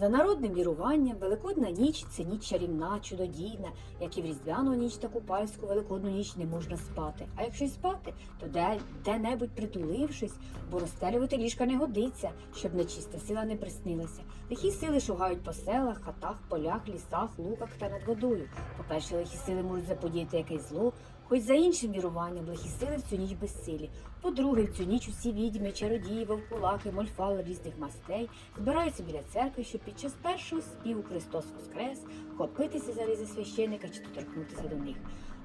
За народним віруванням, Великодна ніч це ніч чарівна, чудодійна, як і в Різдвяну ніч та Купальську Великодну ніч не можна спати. А якщо й спати, то де, де-небудь притулившись, бо розстелювати ліжка не годиться, щоб нечиста сила не приснилася. Лихі сили шугають по селах, хатах, полях, лісах, луках та над водою. По-перше, лихі сили можуть заподіяти якесь зло, хоч за іншим віруванням лихі сили в цю ніч безсилі. По-друге, в цю ніч усі відьми, чародії, вовкулаки, мольфали різних мастей збираються біля церкви, щоб під час першого співу Христос Воскрес хопитися за різи священика чи доторкнутися до них.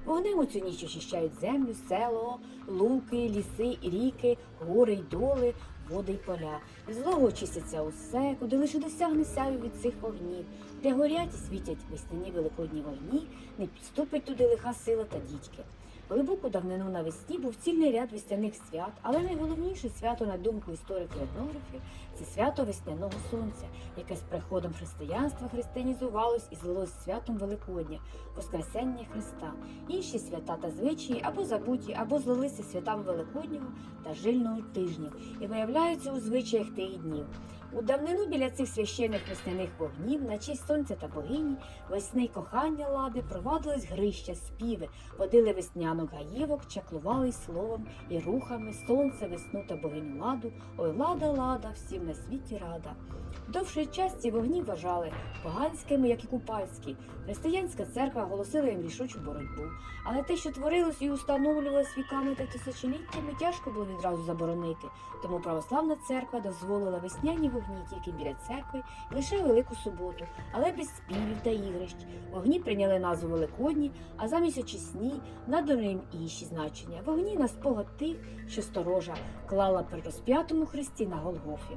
Вогнем у цю ніч очищають землю, село, луки, ліси, ріки, гори й доли, води й поля. Злого очиститься усе, куди лише досягне сяю від цих вогнів, де горять і світять весняні великодні вогні, не підступить туди лиха сила та дідьки. Глибоку давнину навесні був цільний ряд весняних свят, але найголовніше свято, на думку істориків етнографів, це свято весняного сонця, яке з приходом християнства християнізувалось і злилось святом Великодня, Воскресення Христа. Інші свята та звичаї або забуті, або злилися святами Великоднього та жильного тижнів і виявляються у звичаях тих днів. У давнину біля цих священних весняних вогнів, на честь сонця та богині, весни й кохання лади провадились грища, співи, водили весняну гаївок, чаклували словом і рухами сонце, весну та богиню ладу. Ой, лада, лада, всім на світі рада. Довший час ці вогні вважали поганськими, як і купальські. Християнська церква оголосила їм рішучу боротьбу. Але те, що творилось і установлювалось віками та тисячоліттями, тяжко було відразу заборонити. Тому православна церква дозволила весняні вогні тільки біля церкви лише Велику суботу, але без співів та ігрищ. Вогні прийняли назву Великодні, а замість очисні надано їм інші значення. Вогні на спогад тих, що сторожа клала при розп'ятому Христі на Голгофі.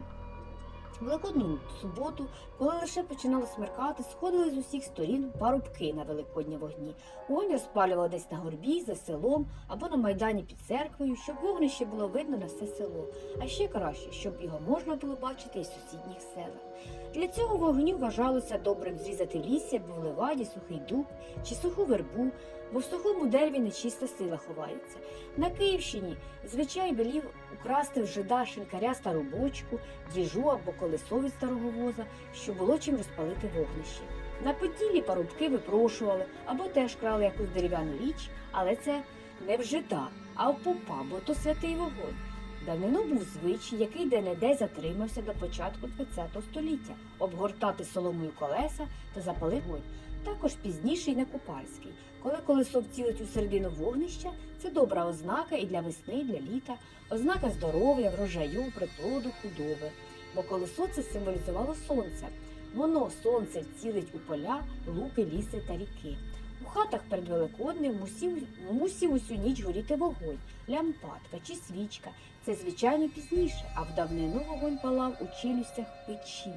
Великодну суботу, коли лише починало смеркати, сходили з усіх сторін парубки на великодні вогні. Вогонь розпалювали десь на горбі, за селом або на майдані під церквою, щоб вогнище було видно на все село, а ще краще, щоб його можна було бачити із сусідніх селах. Для цього вогню вважалося добрим зрізати в лісі або в леваді сухий дуб чи суху вербу, бо в сухому дереві нечиста сила ховається. На Київщині звичай велів украсти в жида шинкаря стару бочку, діжу або колесо від старого воза, щоб було чим розпалити вогнище. На Поділлі парубки випрошували або теж крали якусь дерев'яну річ, але це не в жида, а в попа, бо то святий вогонь. Давнину був звичай, який де-не-де затримався до початку ХХ століття обгортати соломою колеса та запалити вогонь. Також пізніше й на Купальський. Коли колесо вцілить у середину вогнища, це добра ознака і для весни, і для літа, ознака здоров'я, врожаю, приплоду, худоби. Бо колесо це символізувало сонце. Воно сонце вцілить у поля, луки, ліси та ріки. У хатах перед Великоднем мусів, мусів усю ніч горіти вогонь, лямпадка чи свічка. Це звичайно пізніше, а в давнину вогонь палав у челюстях печі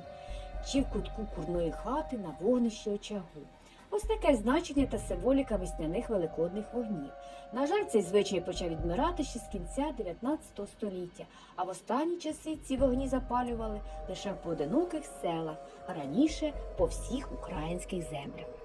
чи в кутку курної хати на вогнищі очагу. Ось таке значення та символіка весняних великодних вогнів. На жаль, цей звичай почав відмирати ще з кінця 19 століття, а в останні часи ці вогні запалювали лише в поодиноких селах, а раніше по всіх українських землях.